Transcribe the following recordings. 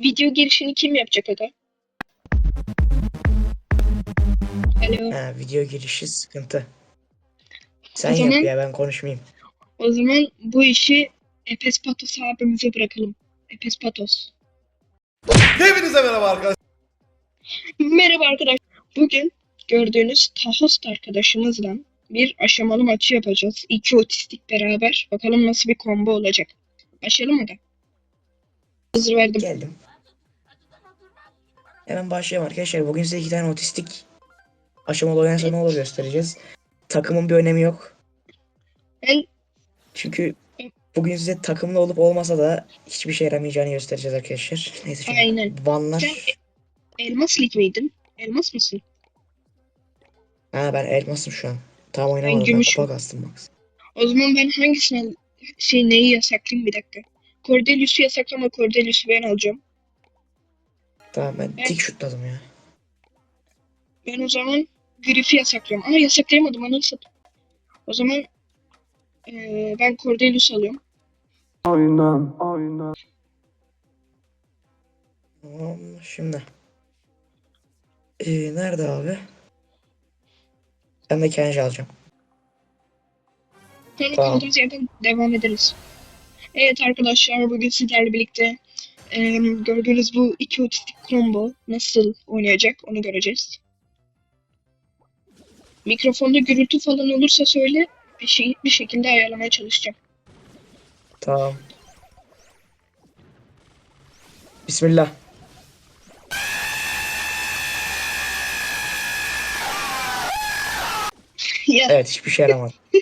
video girişini kim yapacak aga? Alo. Ha, video girişi sıkıntı. Sen O zaman- yap ya ben konuşmayayım. O zaman bu işi Efes Patos abimize bırakalım. Efes Patos. Hepinize merhaba arkadaşlar. Merhaba arkadaşlar. Bugün gördüğünüz Tahost arkadaşımızla bir aşamalı maçı yapacağız. İki otistik beraber. Bakalım nasıl bir combo olacak. Başlayalım mı da? Hazır verdim. Geldim. Hemen başlayalım arkadaşlar. Bugün size iki tane otistik aşamalı oynarsa ne olur göstereceğiz. Takımın bir önemi yok. Ben Çünkü bugün size takımlı olup olmasa da hiçbir şey yaramayacağını göstereceğiz arkadaşlar. Neyse şimdi. Aynen. Vanlar. Sen Elmas Lig miydin? Elmas mısın? Ha ben elmasım şu an. Tam oynamadım. Ben, gümüşüm. kupa kastım bak. O zaman ben hangisine şey neyi yasaklayayım bir dakika. Cordelius'u yasaklama Cordelius'u ben alacağım. Tamam ben Ben- tik şutladım ya. Ben o zaman Griff'i yasaklıyorum. Ama yasaklayamadım anasını satayım. O zaman eee, ben Cordelius alıyorum. Aynen, aynen. Tamam şimdi. Ee, nerede abi? Ben de Kenji alacağım. Sonra Tamam. kaldığımız yerden devam ederiz. Evet arkadaşlar bugün sizlerle birlikte eee, gördüğünüz bu iki otistik combo nasıl oynayacak onu göreceğiz. Mikrofonda gürültü falan olursa söyle bir, şey, bir şekilde ayarlamaya çalışacağım. Tamam. Bismillah. ya Evet hiçbir şey yaramadı.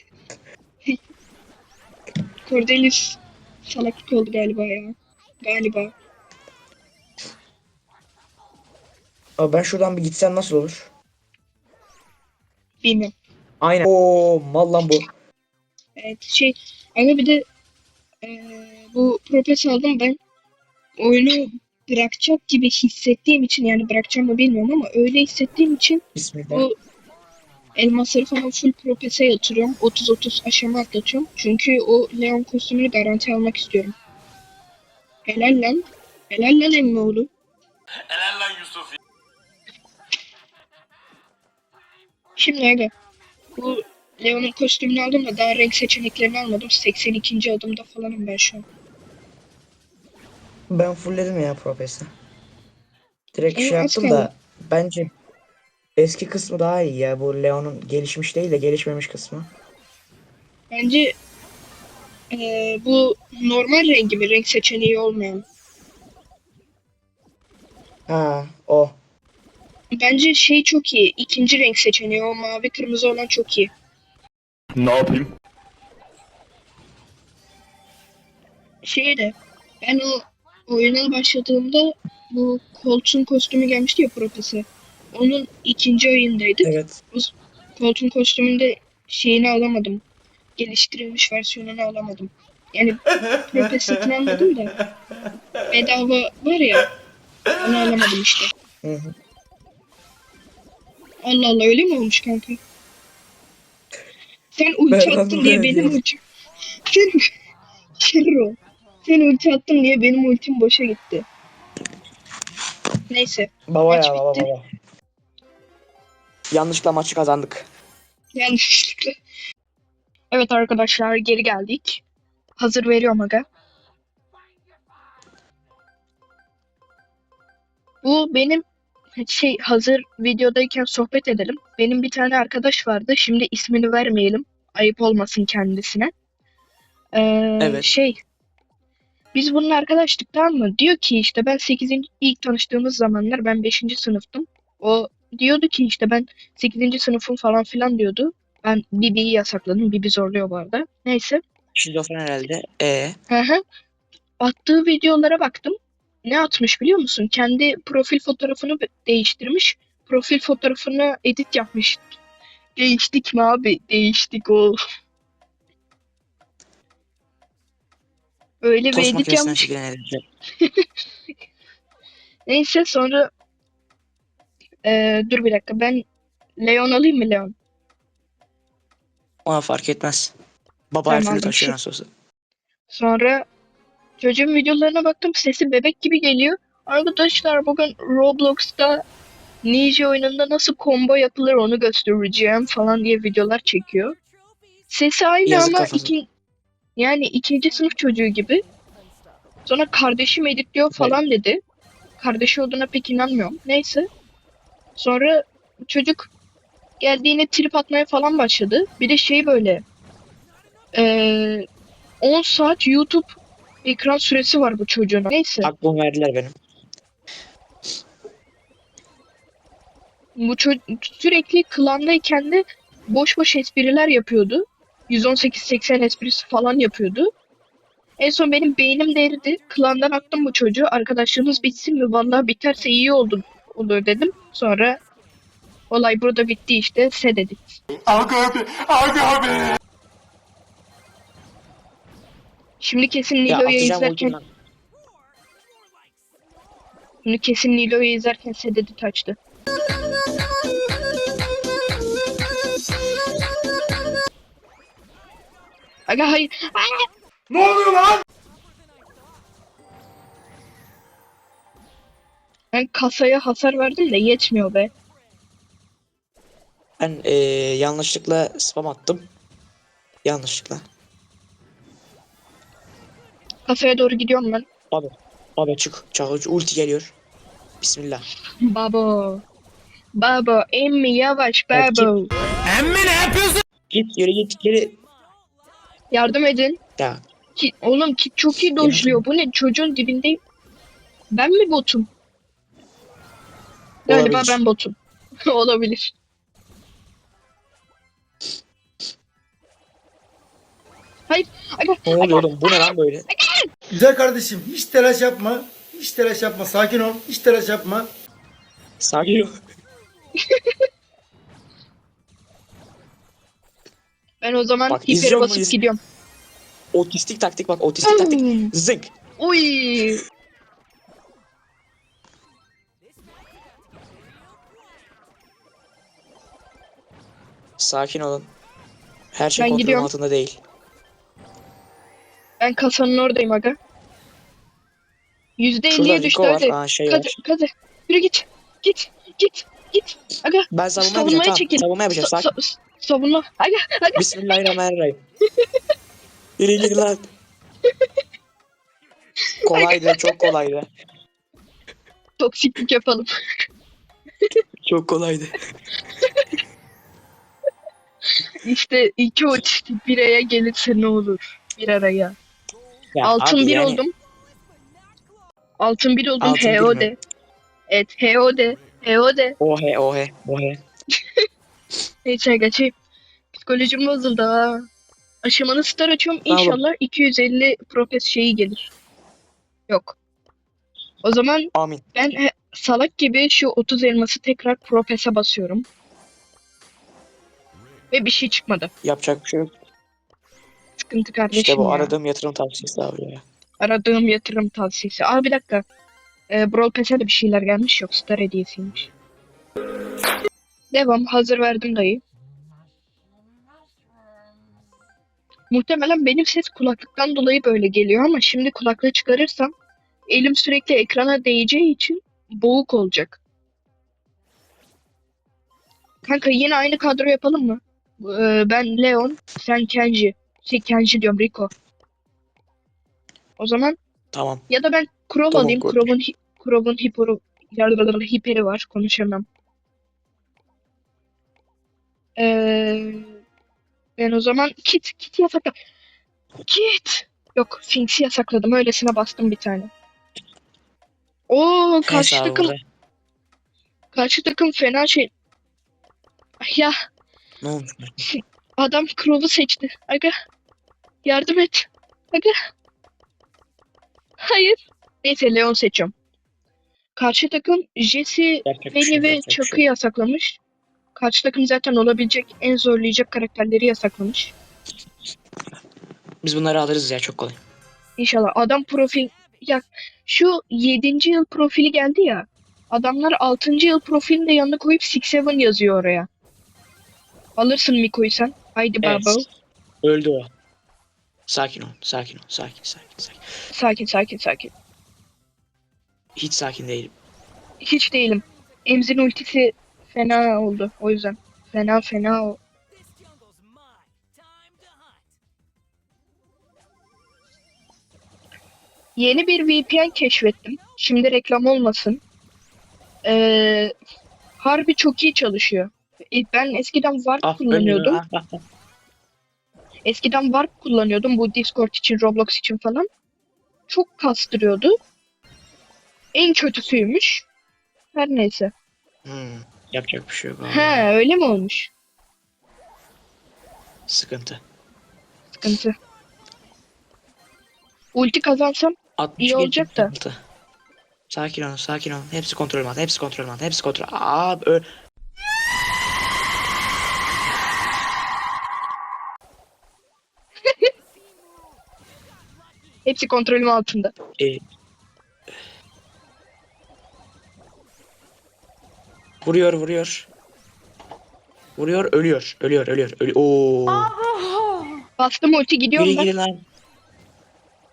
Cordelius salaklık oldu galiba ya. Galiba. Abi ben şuradan bir gitsem nasıl olur? Bilmiyorum. Aynen. Oo mal lan bu. Evet şey ama bir de eee, bu propes aldım ben oyunu bırakacak gibi hissettiğim için yani bırakacağım mı bilmiyorum ama öyle hissettiğim için Bismillah. bu elmasları falan full propese yatırıyorum. 30-30 aşama atlatıyorum. Çünkü o Leon kostümünü garanti almak istiyorum. Helal lan. Helal lan Emmoğlu. Helal lan Yusuf. Şimdi aga bu Leon'un kostümünü aldım da daha renk seçeneklerini almadım. 82. adımda falanım ben şu an. Ben fullledim ya Propes'i. Direkt Ama şey az yaptım kaldı. da bence eski kısmı daha iyi ya. Bu Leon'un gelişmiş değil de gelişmemiş kısmı. Bence eee, bu normal rengi mi? Renk seçeneği olmayan. Ha o. Bence şey çok iyi. İkinci renk seçeneği o mavi kırmızı olan çok iyi. Ne yapayım? Şey de ben o oyuna başladığımda bu Colt'un kostümü gelmişti ya Propes'e. Onun ikinci ayındaydık. Evet. Colt'un kostümünde şeyini alamadım. Geliştirilmiş versiyonunu alamadım. Yani Propes satın almadım da bedava var ya onu alamadım işte. Hı hı. Allah Allah öyle mi olmuş kanka? Sen ulti Ben attın diye benim ultim... Sen... Şerro. Sen ulti attın diye benim ultim boşa gitti. Neyse. Baba Maç ya baba bitti. baba. Yanlışlıkla maçı kazandık. Yanlışlıkla. Evet arkadaşlar geri geldik. Hazır veriyorum aga. Bu benim şey hazır videodayken sohbet edelim. Benim bir tane arkadaş vardı. Şimdi ismini vermeyelim. Ayıp olmasın kendisine. Ee, Evet. Şey biz bunun arkadaştık tamam mı? Diyor ki işte ben 8. ilk tanıştığımız zamanlar ben 5. sınıftım. O diyordu ki işte ben 8. sınıfım falan filan diyordu. Ben Bibi'yi yasakladım. Bibi zorluyor bu arada. Neyse. Şizofren herhalde. E Hı hı. Attığı videolara baktım. Ne atmış biliyor musun? Kendi profil fotoğrafını değiştirmiş. Profil fotoğrafını edit yapmış. Değiştik mi abi? Değiştik o. Öyle bir tost edit makinesinden yapmış. Neyse sonra Ee, dur bir dakika ben Leon alayım mı Leon? Ona fark etmez. Baba her türlü taşıyor şey- nasıl olsa. Sonra çocuğun videolarına baktım sesi bebek gibi geliyor. Arkadaşlar bugün Roblox'ta Ninja oyununda nasıl combo yapılır onu göstereceğim falan diye videolar çekiyor. Sesi aynı Yazık ama kafana. iki, yani ikinci sınıf çocuğu gibi. Sonra kardeşim editliyor falan dedi. Kardeşi olduğuna pek inanmıyorum. Neyse. Sonra çocuk geldiğinde trip atmaya falan başladı. Bir de şey böyle eee 10 saat YouTube ekran süresi var bu çocuğun. Neyse. Aklımı verdiler benim. Bu çocuk sürekli klandayken de boş boş espriler yapıyordu. 118-80 esprisi falan yapıyordu. En son benim beynim de eridi. Klandan attım bu çocuğu. Arkadaşlığımız bitsin mi? Vallahi biterse iyi oldu olur dedim. Sonra olay burada bitti işte. Se dedik. Şimdi kesin Nilo'yu izlerken şimdi kesin Nilo'yu izlerken Se dedi taçtı. Aga hayır. Ne oluyor lan? Ben kasaya hasar verdim de yetmiyor be. Ben eee, yanlışlıkla spam attım. Yanlışlıkla. Kasaya doğru gidiyorum ben. Abi. Abi çık. Çağır. Ulti geliyor. Bismillah. Babo. Babo emmi yavaş Evet, babo. Git geri git geri. Yardım edin. Ya Ki, oğlum ki çok iyi dojluyor. Bu ne çocuğun dibindeyim. Ben mi botum? Galiba Olabilir. ben botum. Olabilir. Hayır. Ne oluyor oğlum? Bu ne lan böyle? Güzel kardeşim hiç telaş yapma. Hiç telaş yapma. Sakin ol. Hiç telaş yapma. Sakin ol. ben o zaman Bak, hipere izliyor basıp muyuz? gidiyorum. Otistik taktik bak. Otistik taktik. Hmm. Zınk. Uy. Sakin olun. Her şey Ben kontrolün gidiyorum. altında değil. Ben kasanın oradayım aga. Yüzde elliye düştü var. hadi. Aa, şey var. kadı. Yürü git. Git. Git. Git. Aga. Ben savunma Savunmaya yapacağım. Çekil. Savunma yapacağım. Sa- sa- savunma. Aga. Aga. Bismillahirrahmanirrahim. Yürü gir lan. Kolaydı. Çok kolaydı. Toksiklik yapalım. Çok kolaydı. İşte iki otistik bir araya gelirse ne olur? Bir araya. Altın bir yani oldum. Altın bir oldum. Altın bir HOD. mi? Evet HOD. HOD. Ohe ohe ohe. Neyse şey. Psikolojim bozuldu ha. Aşamanı star açıyorum. Tamam. İnşallah 250 profes şeyi gelir. Yok. O zaman Amin. ben he- salak gibi şu 30 elması tekrar profese basıyorum. Ve bir şey çıkmadı. Yapacak bir şey yok. Sıkıntı kardeşim İşte bu ya. aradığım yatırım tavsiyesi abi ya. Aradığım yatırım tavsiyesi. Aa bir dakika. Ee, Brawl Pass'e de bir şeyler gelmiş yok. Star hediyesiymiş. Devam. Hazır verdim dayı. Muhtemelen benim ses kulaklıktan dolayı böyle geliyor ama şimdi kulaklığı çıkarırsam elim sürekli ekrana değeceği için boğuk olacak. Kanka yine aynı kadro yapalım mı? Ee, ben Leon, sen Kenji. Şey Kenji diyorum Rico. O zaman Tamam. ya da ben Krov Tamam, alayım. konuş. Krov'un hi- Krov'un hiporu yardıralı hiperi var. Konuşamam. Ee, ben o zaman kit kit yasakla. Kit. Yok, Finks'i yasakladım. Öylesine bastım bir tane. Oo, karşı Neyse abi takım burada. karşı takım fena şey. Ay Ya Ne olmuş? adam Krov'u seçti. Aga yardım et. Aga. Hayır. Neyse Leon seçiyorum. Karşı takım Jesse şey yok, ve şey Chuck'ı yok. yasaklamış. Karşı takım zaten olabilecek en zorlayacak karakterleri yasaklamış. Biz bunları alırız ya çok kolay. İnşallah adam profil ya şu 7. yıl profili geldi ya. Adamlar 6. yıl profilini de yanına koyup 6-7 yazıyor oraya. Alırsın Miko'yu sen. Haydi Evet. baba. Öldü o. Sakin ol. Sakin ol. Sakin sakin sakin. Sakin sakin sakin. Hiç sakin değilim. Hiç değilim. Emzin ultisi fena oldu o yüzden. Fena fena o. Yeni bir VPN keşfettim. Şimdi reklam olmasın. Ee, harbi çok iyi çalışıyor. E, Ben eskiden Warp Ah kullanıyordum. ben- ah, ah, ah. Eskiden Warp kullanıyordum bu Discord için, Roblox için falan. Çok kastırıyordu. En kötüsüymüş. Her neyse. Hmm, yapacak bir şey yok. He öyle mi olmuş? Sıkıntı. Sıkıntı. Ulti kazansam 60 İyi olacak da. sıkıntı. Sakin olun, sakin olun. Hepsi kontrol altında, hepsi kontrol altında, hepsi kontrol. Abi hepsi kontrolüm altında. e, Vuruyor, vuruyor. Vuruyor, ölüyor, ölüyor, ölüyor. ölüyor. Oo. Bastım ulti gidiyorum Yürü ben. gidin lan.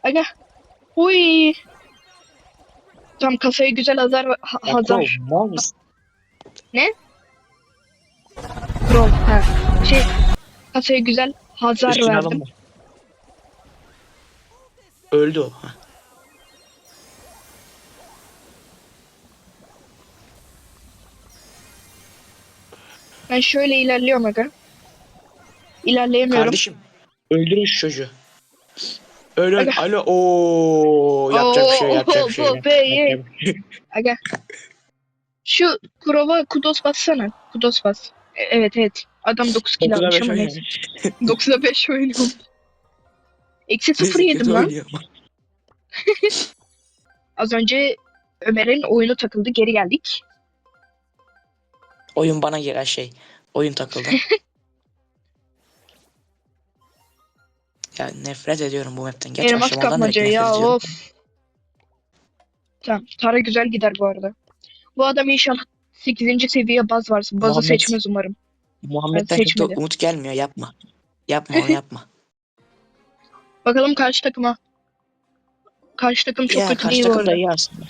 Aga. Uy. Tam kasaya güzel hazar ha- Ya, hazar. Mal mısın? Krom. Ha. Şey kasaya güzel hazar Üstüne verdim. alınma. Öldü o. Ben şöyle ilerliyorum aga. İlerleyemiyorum. Kardeşim, öldürün şu çocuğu. Öl. Aga. Alo. Oo, yapacak bir şey, yok, yapacak bir şey. yok, Oo, be, ye. yapacak bir şey. Aga. Şu Kurova kudos bassana. Kudos bas. E- Evet evet. Adam 9 kill Dokuza almış ama neyse. 9'a 5 oynuyorum. Eksi 0 Neyse, yedim lan. Az önce Ömer'in oyunu takıldı. Geri geldik. Oyun bana gelen şey. Oyun takıldı. ya nefret ediyorum bu map'ten. Geç Elmas aşamadan direkt kapmaca nefret ya ediyorum. of. Tamam. Tara güzel gider bu arada. Bu adam inşallah 8. seviye baz varsa. Bazı Muhammed. seçmez umarım. Muhammed'den çok da umut gelmiyor. Yapma. Yapma onu yapma. Bakalım karşı takıma. Karşı takım çok ya kötü karşı değil bu takım arada. da iyi aslında.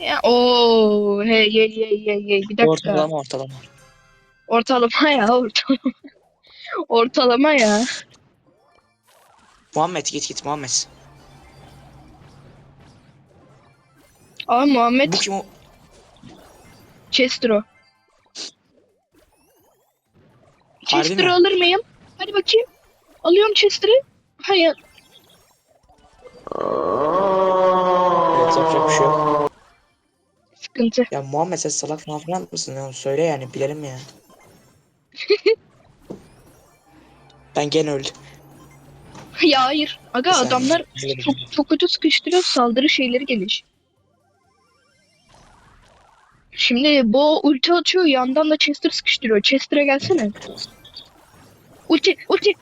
Ya, oo, hey hey hey hey hey. Bir dakika. Ortalama ortalama. Ortalama ya ortalama. ortalama ya. Muhammed git git Muhammed. Aa Muhammed Bu kim o? Chester o. Harbi mi? alır mıyım? Hadi bakayım. Alıyorum Chester'ı. Hayır. Evet yapacak bir şey yok. Sıkıntı. Ya Muhammed sen salak falan filan mısın ya? Söyle yani bilelim ya. ben gene öldüm. ya hayır. Aga saniye. adamlar bir- çok, çok kötü sıkıştırıyor. Saldırı şeyleri geliş. Şimdi bu ulti atıyor. Yandan da Chester sıkıştırıyor. Chester'a gelsene. Ulti, ulti.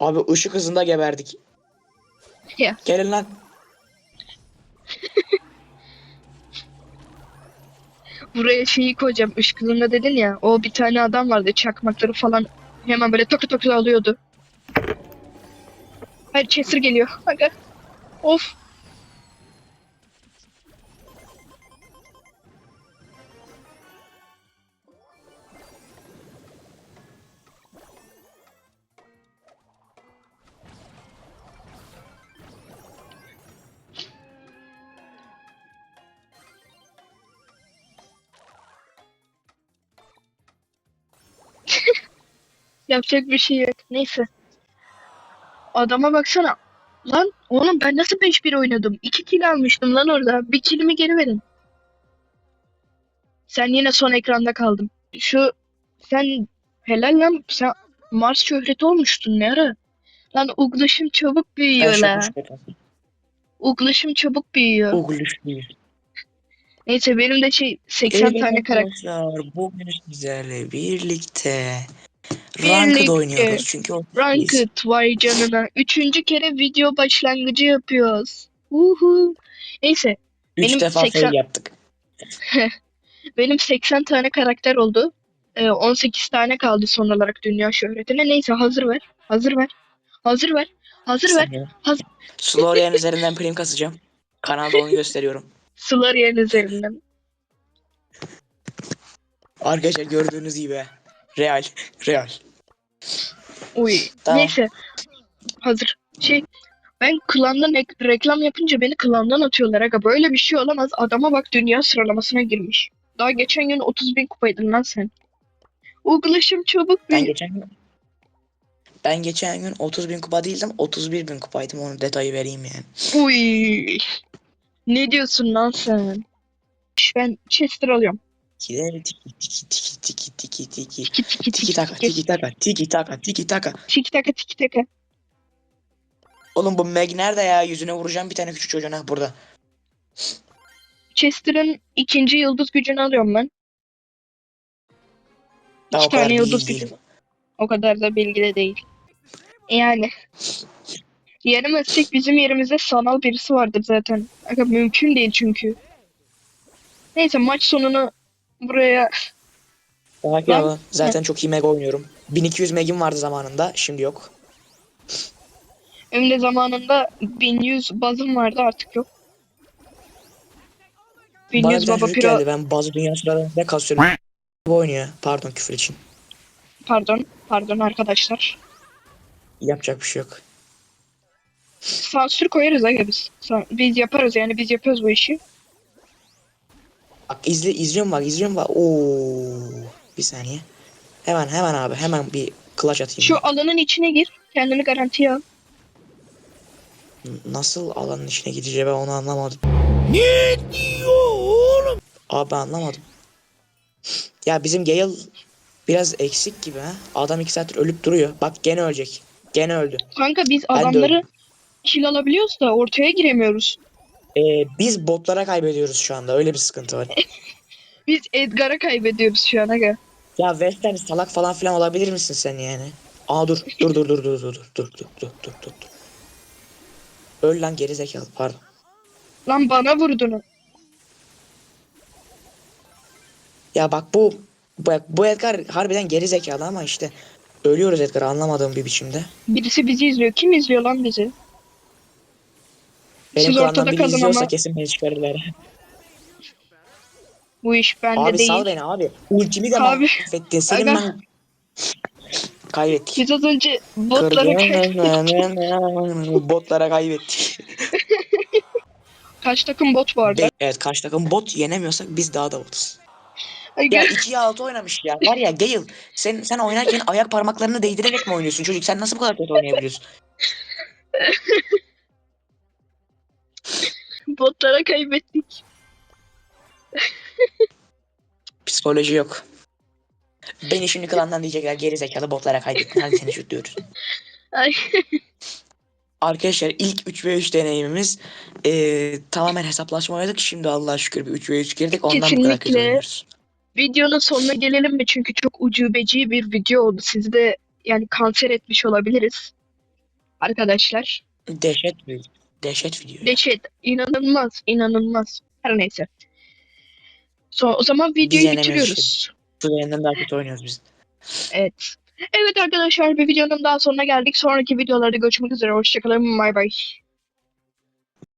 Abi ışık hızında geberdik. Ya. Gelin lan. Buraya şeyi koyacağım. Işık hızında dedin ya. O bir tane adam vardı. Çakmakları falan hemen böyle takı takı alıyordu. Hayır Chester geliyor. Aga. Of. Yapacak bir şey yok. Neyse. Adama baksana. Lan oğlum ben nasıl 5-1 oynadım? 2 kill almıştım lan orada. Bir killimi geri verin. Sen yine son ekranda kaldın. Şu sen helal lan sen Mars şöhreti olmuştun ne ara? Lan uglaşım çabuk büyüyor la. şokmuş Uglaşım çabuk büyüyor. Oğlum. Neyse benim de şey 80 Evet tane karakter. bugün sizlerle Birlikte. Ranked oynuyoruz çünkü Ranked vay canına. Üçüncü kere video başlangıcı yapıyoruz. Uhu. Neyse 3 benim defa 80 fail yaptık. benim 80 tane karakter oldu. Ee, 18 tane kaldı son olarak dünya şöhretine. Neyse hazır ver. Hazır ver. Hazır ver. Hazır ver. Saniye. Hazır- Slorian üzerinden prim kasacağım. Kanalda onu gösteriyorum. Slarian üzerinden. Arkadaşlar gördüğünüz gibi. Real. Real. Uy. Tamam. Neyse. Hazır. Şey ben klandan ek- reklam yapınca beni klandan atıyorlar aga. Böyle bir şey olamaz. Adama bak dünya sıralamasına girmiş. Daha geçen gün 30 bin kupaydın lan sen. Uğulaşım çabuk Ben bir. geçen gün ben geçen gün 30 bin kupa değildim 31 bin kupaydım onu detayı vereyim yani. Uy. Ne diyorsun lan sen? Ben Chester alıyorum. Gider tiki tiki tiki tiki tiki tiki Tiki tiki tiki taka tiki taka tiki taka tiki taka. Tiki taka tiki taka. Oğlum bu Meg nerede ya yüzüne vuracağım bir tane küçük çocuğuna burada. Chester'ın ikinci yıldız gücünü alıyorum ben. Daha İki tane yıldız gücü. O kadar da bilgi de değil. Yani. Yenemezsek bizim yerimizde sanal birisi vardır zaten. Aga mümkün değil çünkü. Neyse maç sonunu buraya Lan- olun. Zaten çok iyi Meg oynuyorum. 1200 Meg'im vardı zamanında şimdi yok. önümde zamanında 1100 bazım vardı artık yok. Bana bir 1100 tane baba piro geldi ben bazı dünya sıralarında kasıyorum. Bu oynuyor. Pardon küfür için. pardon pardon arkadaşlar. Yapacak bir şey yok. Sansür koyarız aga biz. Biz yaparız yani biz yapıyoruz bu işi. Bak izle izliyorum bak izliyorum bak. Oo. Bir saniye. Hemen hemen abi hemen bir clutch atayım. Şu alanın içine gir. Kendini garantiye al. Nasıl alanın içine gideceği ben onu anlamadım. Ne diyor oğlum? Abi ben anlamadım. Ya bizim Gale biraz eksik gibi ha. Adam iki saattir ölüp duruyor. Bak gene ölecek. Gene öldü. Kanka biz Ben adamları kill alabiliyoruz da ortaya giremiyoruz. Ee, biz botlara kaybediyoruz şu anda. Öyle bir sıkıntı var. Biz Edgar'a kaybediyoruz şu an aga. ya Western salak falan filan olabilir misin sen yani? Aa dur. Dur dur dur dur dur dur dur dur dur dur dur. Öl lan geri zekalı pardon. Lan bana vurdun. Ya bak bu bu, bu Edgar harbiden geri zekalı ama işte ölüyoruz Edgar anlamadığım bir biçimde. Birisi bizi izliyor. Kim izliyor lan bizi? Benim Siz klandan ortada biri kalın izliyorsa ama kesin beni çıkarırlar. bu iş bende Abi değil. sal beni abi. Ultimi de Abi, mahvettin. Senin aga. ben... Kaybettik. Biz az önce botlara kaybettik. Kırdın. Botlara kaybettik. Kaç takım bot vardı? Evet karşı takım bot yenemiyorsak biz daha da botuz. Aga, Ya 2'ye 6 oynamış ya. Var ya Gale sen, sen oynarken ayak parmaklarını değdirerek mi oynuyorsun çocuk? Sen nasıl bu kadar kötü oynayabiliyorsun? botlara kaybettik. Psikoloji yok. Beni şimdi klandan diyecekler geri zekalı botlara kaybettin. Hadi seni şutluyoruz. Ay. Arkadaşlar ilk 3 ve 3 deneyimimiz eee, tamamen hesaplaşma oynadık. Şimdi Allah'a şükür bir 3 ve 3 girdik. Ondan bu kadar kötü Kesinlikle. oynuyoruz. Videonun sonuna gelelim mi? Çünkü çok ucubeci bir video oldu. Sizi de yani kanser etmiş olabiliriz. Arkadaşlar. Dehşet bir dehşet video. ya. Dehşet. inanılmaz. inanılmaz. Her neyse. So, o zaman videoyu yenemiyoruz bitiriyoruz. Süreyenden daha kötü oynuyoruz biz. Evet. Evet arkadaşlar bir videonun daha sonuna geldik. Sonraki videolarda görüşmek üzere. Hoşçakalın. Bay bay.